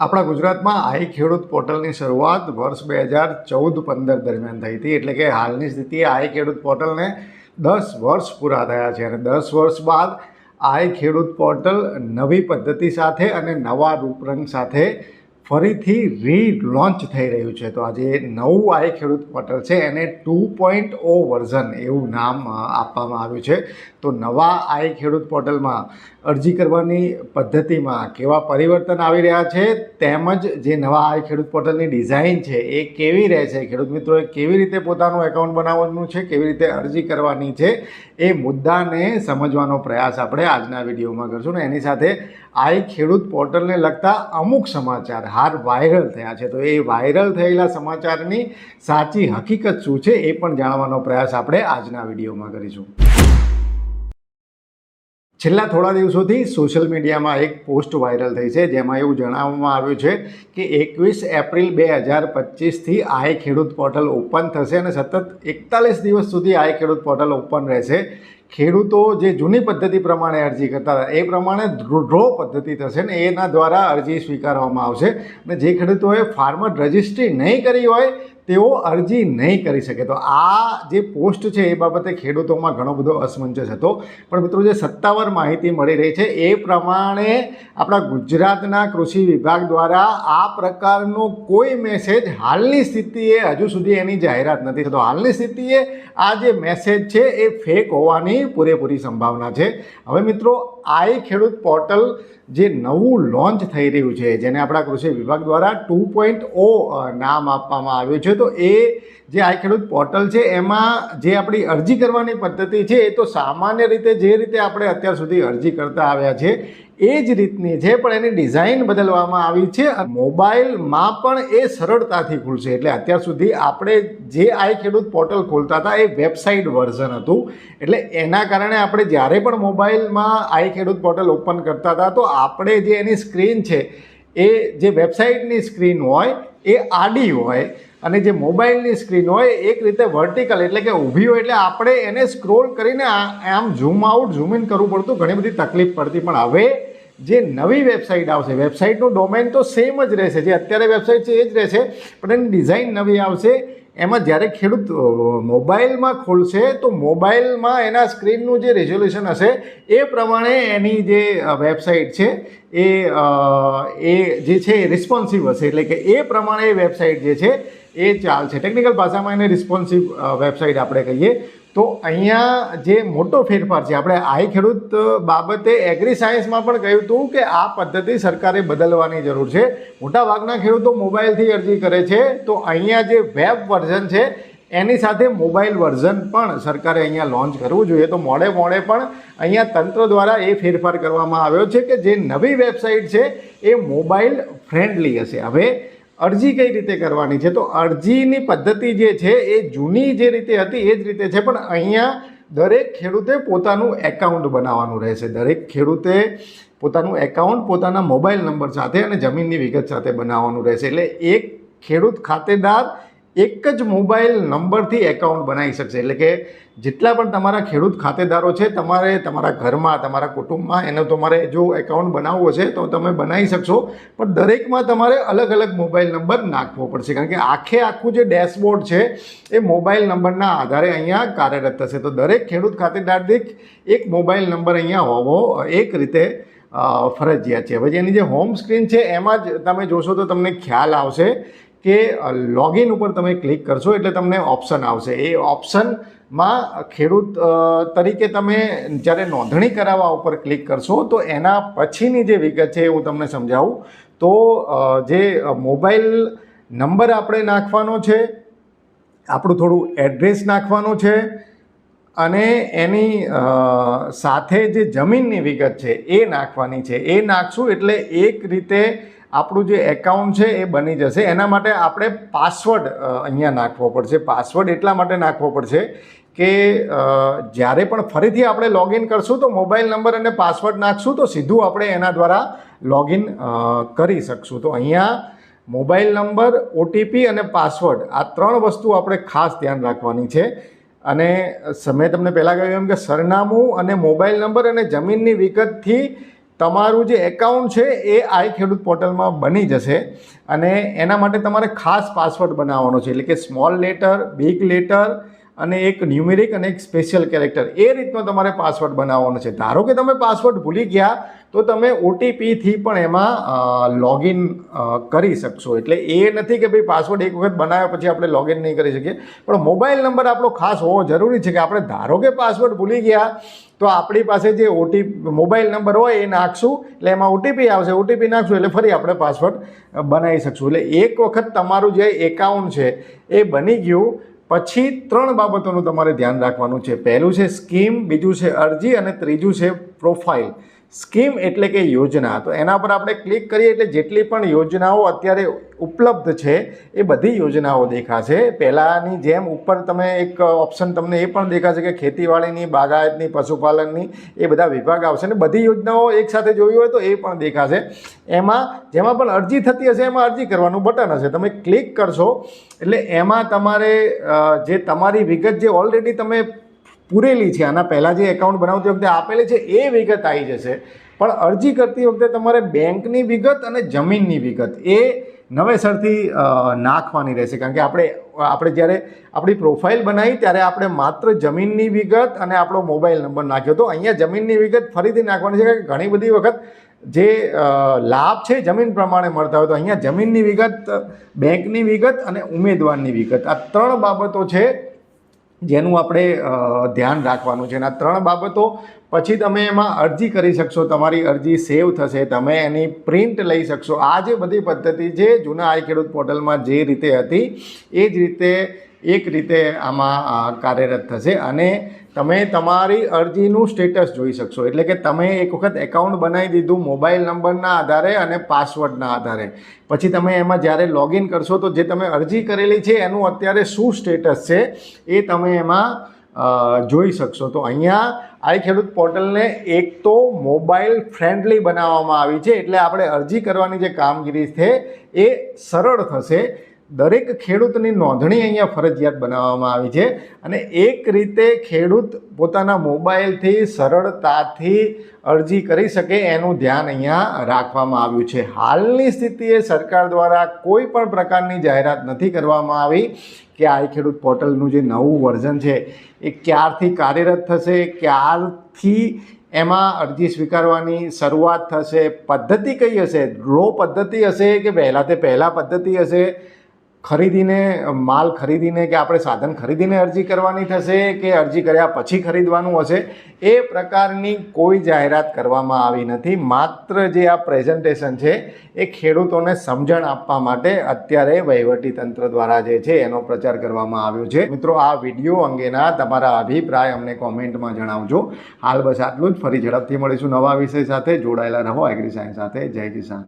આપણા ગુજરાતમાં આઈ ખેડૂત પોર્ટલની શરૂઆત વર્ષ બે હજાર ચૌદ પંદર દરમિયાન થઈ હતી. એટલે કે હાલની સ્થિતિએ આઈ ખેડૂત પોર્ટલને દસ વર્ષ પૂરા થયા છે અને દસ વર્ષ બાદ આઈ ખેડૂત પોર્ટલ નવી પદ્ધતિ સાથે અને નવા રૂપરંગ સાથે ફરીથી રી લોન્ચ થઈ રહ્યું છે. તો આજે નવું આઈ ખેડૂત પોર્ટલ છે, એને ટુ પોઈન્ટ ઓ વર્ઝન એવું નામ આપવામાં આવ્યું છે. તો નવા આઈ ખેડૂત પોર્ટલમાં અરજી કરવાની પદ્ધતિમાં કેવા પરિવર્તન આવી રહ્યા છે, તેમજ જે નવા આઈ ખેડૂત પોર્ટલની ડિઝાઇન છે, એ કેવી રહે છે? ખેડૂત મિત્રોએ કેવી રીતે પોતાનું એકાઉન્ટ બનાવવાનું છે, કેવી રીતે અરજી કરવાની છે, એ મુદ્દાને સમજવાનો પ્રયાસ આપણે આજના વિડીયોમાં કરશું ને એની સાથે આઈ ખેડૂત પોર્ટલને લગતા અમુક સમાચાર હાર વાયરલ થયા છે. તો એ વાયરલ થયેલા સમાચારની સાચી હકીકત શું છે એ પણ જાણવાનો પ્રયાસ આપણે આજના વિડીયોમાં કરીશું. છેલ્લા થોડા દિવસોથી સોશિયલ મીડિયામાં એક પોસ્ટ વાયરલ થઈ છે, જેમાં એવું જણાવવામાં આવ્યું છે કે એકવીસ એપ્રિલ બે હજાર પચીસથી આઈ ખેડૂત પોર્ટલ ઓપન થશે અને સતત એકતાલીસ દિવસ સુધી આઈ ખેડૂત પોર્ટલ ઓપન રહેશે. ખેડૂતો જે જૂની પદ્ધતિ પ્રમાણે અરજી કરતા હતા, એ પ્રમાણે ડ્રો પદ્ધતિ થશે ને એના દ્વારા અરજી સ્વીકારવામાં આવશે. અને જે ખેડૂતોએ ફાર્મર રજિસ્ટ્રી નહીં કરી હોય તેઓ અરજી નહીં કરી શકે. તો આ જે પોસ્ટ છે એ બાબતે ખેડૂતોમાં ઘણો બધો અસમંજસ હતો. પણ મિત્રો, જે સત્તાવાર માહિતી મળી રહી છે એ પ્રમાણે આપણા ગુજરાતના કૃષિ વિભાગ દ્વારા આ પ્રકારનો કોઈ મેસેજ હાલની સ્થિતિએ હજુ સુધી એની જાહેરાત નથી થતો. હાલની સ્થિતિએ આ જે મેસેજ છે એ ફેક હોવાની પૂરેપૂરી સંભાવના છે. હવે મિત્રો આઈ ખેડૂત પોર્ટલ જે નવું લોન્ચ થઈ રહ્યું છે, જેને આપણા કૃષિ વિભાગ દ્વારા ટુ પોઈન્ટ ઓ નામ આપવામાં આવ્યું છે. તો એ જે આ ખેડૂત પોર્ટલ છે, એમાં જે આપણી અરજી કરવાની પદ્ધતિ છે, એ તો સામાન્ય રીતે જે રીતે આપણે અત્યાર સુધી અરજી કરતા આવ્યા છે, એ જ રીતની છે, પણ એની ડિઝાઇન બદલવામાં આવી છે. મોબાઈલમાં પણ એ સરળતાથી ખુલશે, એટલે અત્યાર સુધી આપણે જે આઈ ખેડૂત પોર્ટલ ખોલતા હતા, એ વેબસાઇટ વર્ઝન હતું. એટલે એના કારણે આપણે જ્યારે પણ મોબાઈલમાં આઈ ખેડૂત પોર્ટલ ઓપન કરતા હતા, તો આપણે જે એની સ્ક્રીન છે, એ જે વેબસાઇટની સ્ક્રીન હોય, એ આડી હોય. અને જે મોબાઈલની સ્ક્રીન હોય, એક રીતે વર્ટિકલ એટલે કે ઊભી હોય એટલે આપણે એને સ્ક્રોલ કરીને આમ ઝૂમ આઉટ, ઝૂમ ઇન કરવું પડતું, ઘણી બધી તકલીફ પડતી. પણ હવે જે નવી વેબસાઇટ આવશે, વેબસાઇટનું ડોમેન તો સેમ જ રહેશે, જે અત્યારે વેબસાઇટ છે એ જ રહેશે, પણ એની ડિઝાઇન નવી આવશે. એમાં જ્યારે ખેડૂત મોબાઈલમાં ખોલશે, તો મોબાઈલમાં એના સ્ક્રીનનું જે રેઝોલ્યુશન હશે, એ પ્રમાણે એની જે વેબસાઇટ છે, એ એ જે છે રિસ્પોન્સિવ હશે. એટલે કે એ પ્રમાણે વેબસાઇટ જે છે એ ચાલશે ટેકનિકલ ભાષામાં એને રિસ્પોન્સિવ વેબસાઇટ આપણે કહીએ. તો અહીંયા જે મોટો ફેરફાર છે, આપણે આઈ ખેડૂત બાબતે એગ્રી સાયન્સમાં પણ કહ્યું હતું કે આ પદ્ધતિ સરકારે બદલવાની જરૂર છે. મોટાભાગના ખેડૂતો મોબાઈલથી અરજી કરે છે. તો અહીંયા જે વેબ વર્ઝન છે, એની સાથે મોબાઈલ વર્ઝન પણ સરકારે અહીંયા લોન્ચ કરવું જોઈએ. તો મોડે મોડે પણ અહીંયા તંત્ર દ્વારા એ ફેરફાર કરવામાં આવ્યો છે કે જે નવી વેબસાઇટ છે, એ મોબાઈલ ફ્રેન્ડલી હશે. હવે અરજી કઈ રીતે કરવાની છે? તો અરજીની પદ્ધતિ જે છે, એ જૂની જે રીતે હતી, એ જ રીતે છે, પણ અહીંયા દરેક ખેડૂતે પોતાનું એકાઉન્ટ બનાવવાનું રહેશે. દરેક ખેડૂતે પોતાનું એકાઉન્ટ પોતાના મોબાઈલ નંબર સાથે અને જમીનની વિગત સાથે બનાવવાનું રહેશે. એટલે એક ખેડૂત ખાતેદાર એક જ મોબાઈલ નંબરથી એકાઉન્ટ બનાવી શકશે. એટલે કે જેટલા પણ તમારા ખેડૂત ખાતેદારો છે, તમારે તમારા ઘરમાં, તમારા કુટુંબમાં એનો તમારે જો એકાઉન્ટ બનાવવો છે તો તમે બનાવી શકશો, પણ દરેકમાં તમારે અલગ અલગ મોબાઈલ નંબર નાખવો પડશે. કારણ કે આખે આખું જે ડેશબોર્ડ છે, એ મોબાઈલ નંબરના આધારે અહીંયા કાર્યરત થશે. તો દરેક ખેડૂત ખાતેદાર દીઠ એક મોબાઈલ નંબર અહીંયા હોવો એક રીતે ફરજિયાત છે. પછી એની જે હોમ સ્ક્રીન છે, એમાં જ તમે જોશો તો તમને ખ્યાલ આવશે કે લોગિન ઉપર તમે ક્લિક કરશો એટલે તમને ઓપ્શન આવશે. એ ઓપ્શનમાં ખેડૂત તરીકે તમે જ્યારે નોંધણી કરાવવા ઉપર ક્લિક કરશો, તો એના પછીની જે વિગત છે હું તમને સમજાવું. તો જે મોબાઈલ નંબર આપણે નાખવાનો છે, આપણું થોડું એડ્રેસ નાખવાનું છે, અને એની સાથે જે જમીનની વિગત છે એ નાખવાની છે. એ નાખશું એટલે એક રીતે આપણું જે એકાઉન્ટ છે એ બની જશે. એના માટે આપણે પાસવર્ડ અહીંયા નાખવો પડશે. પાસવર્ડ એટલા માટે નાખવો પડશે કે જ્યારે પણ ફરીથી આપણે લોગિન કરશું તો મોબાઈલ નંબર અને પાસવર્ડ નાખશું તો સીધું આપણે એના દ્વારા લોગિન કરી શકશું. તો અહીંયા મોબાઈલ નંબર ઓટીપી અને પાસવર્ડ આ ત્રણ વસ્તુ આપણે ખાસ ધ્યાન રાખવાની છે. અને મેં તમને પહેલાં કહ્યું એમ કે સરનામું અને મોબાઈલ નંબર અને જમીનની વિગતથી તમારું જે એકાઉન્ટ છે એ આઈ ખેડૂત પોર્ટલમાં બની જશે અને એના માટે તમારે ખાસ પાસવર્ડ બનાવવાનો છે. એટલે કે સ્મોલ લેટર બિગ લેટર અને એક ન્યુમેરિક અને એક સ્પેશિયલ કેરેક્ટર એ રીતનો તમારે પાસવર્ડ બનાવવાનો છે. ધારો કે તમે પાસવર્ડ ભૂલી ગયા, તો તમે ઓટીપીથી પણ એમાં લોગિન કરી શકશો. એટલે એ નથી કે ભાઈ પાસવર્ડ એક વખત બનાવ્યા પછી આપણે લોગિન નહીં કરી શકીએ. પણ મોબાઈલ નંબર આપણો ખાસ હોવો જરૂરી છે કે આપણે ધારો કે પાસવર્ડ ભૂલી ગયા, તો આપણી પાસે જે ઓટીપી મોબાઈલ નંબર હોય એ નાખશું. એટલે એમાં ઓટીપી આવશે. ઓટીપી નાખશું એટલે ફરી આપણે પાસવર્ડ બનાવી શકશું. એટલે એક વખત તમારું જે એકાઉન્ટ છે એ બની ગયું. પછી ત્રણ બાબતોનું તમારે ધ્યાન રાખવાનું છે. પહેલું છે સ્કીમ, બીજું છે અરજી અને ત્રીજું છે પ્રોફાઇલ. સ્કીમ એટલે કે યોજના. તો એના પર આપણે ક્લિક કરીએ એટલે જેટલી પણ યોજનાઓ અત્યારે ઉપલબ્ધ છે, એ બધી યોજનાઓ દેખાશે. પહેલાંની જેમ ઉપર તમે એક ઓપ્શન તમને એ પણ દેખાશે કે ખેતીવાડીની, બાગાયતની, પશુપાલનની એ બધા વિભાગ આવશે ને બધી યોજનાઓ એકસાથે જોઈ હોય તો એ પણ દેખાશે. એમાં જેમાં પણ અરજી થતી હશે, એમાં અરજી કરવાનું બટન હશે. તમે ક્લિક કરશો એટલે એમાં તમારે જે તમારી વિગત જે ઓલરેડી તમે પૂરેલી છે. આના પહેલાં જે એકાઉન્ટ બનાવતી વખતે આપેલી છે, એ વિગત આવી જશે. પણ અરજી કરતી વખતે તમારે બેંકની વિગત અને જમીનની વિગત એ નવેસરથી નાખવાની રહેશે. કારણ કે આપણે આપણે જ્યારે આપણી પ્રોફાઇલ બનાવી, ત્યારે આપણે માત્ર જમીનની વિગત અને આપણો મોબાઈલ નંબર નાખ્યો તો અહીંયા જમીનની વિગત ફરીથી નાખવાની છે, કારણ કે ઘણી બધી વખત જે લાભ છે, જમીન પ્રમાણે મળતા હોય તો અહીંયા જમીનની વિગત, બેંકની વિગત અને ઉમેદવારની વિગત. આ ત્રણ બાબતો છે જેનું આપણે ધ્યાન રાખવાનું છે. આ ત્રણ બાબતો પછી તમે એમાં અરજી કરી શકશો. તમારી અરજી સેવ થશે. તમે એની પ્રિન્ટ લઈ શકશો. આ જે બધી પદ્ધતિ છે, જૂના આઈ ખેડૂત પોર્ટલમાં જે રીતે હતી, એ જ રીતે, એક રીતે આમાં કાર્યરત થશે. અને તમે તમારી અરજીનું સ્ટેટસ જોઈ શકશો. એટલે કે તમે એક વખત એકાઉન્ટ બનાવી દીધું મોબાઈલ નંબરના આધારે અને પાસવર્ડના આધારે. પછી તમે એમાં જ્યારે લોગિન કરશો તો જે તમે અરજી કરેલી છે એનું અત્યારે શું સ્ટેટસ છે એ તમે એમાં જોઈ શકશો. તો અહીંયા આઈ ખેડૂત પોર્ટલને એક તો મોબાઈલ ફ્રેન્ડલી બનાવવામાં આવી છે. એટલે આપણે અરજી કરવાની જે કામગીરી છે એ સરળ થશે. દરેક ખેડૂતની નોંધણી અહીંયા ફરજિયાત બનાવવામાં આવી છે અને એક રીતે ખેડૂત પોતાના મોબાઈલથી સરળતાથી અરજી કરી શકે એનું ધ્યાન અહીંયા રાખવામાં આવ્યું છે. હાલની સ્થિતિએ સરકાર દ્વારા કોઈ પણ પ્રકારની જાહેરાત નથી કરવામાં આવી કે આ ખેડૂત પોર્ટલનું જે નવું વર્ઝન છે એ ક્યારથી કાર્યરત થશે, ક્યારથી એમાં અરજી સ્વીકારવાની શરૂઆત થશે, પદ્ધતિ કઈ હશે, રો પદ્ધતિ હશે કે પહેલાં તે પહેલાં પદ્ધતિ હશે? ખરીદીને, માલ ખરીદીને કે આપણે સાધન ખરીદીને અરજી કરવાની થશે કે અરજી કર્યા પછી ખરીદવાનું હશે, એ પ્રકારની કોઈ જાહેરાત કરવામાં આવી નથી. માત્ર જે આ પ્રેઝન્ટેશન છે, એ ખેડૂતોને સમજણ આપવા માટે અત્યારે વહીવટી તંત્ર દ્વારા જે છે, એનો પ્રચાર કરવામાં આવ્યો છે. મિત્રો, આ વીડિયો અંગેના તમારા અભિપ્રાય અમને કોમેન્ટમાં જણાવજો. હાલ બસ આટલું જ. ફરી ઝડપથી મળીશું નવા વિષય સાથે. જોડાયેલા રહો એગ્રી સાયન્સ સાથે. જય કિસાન.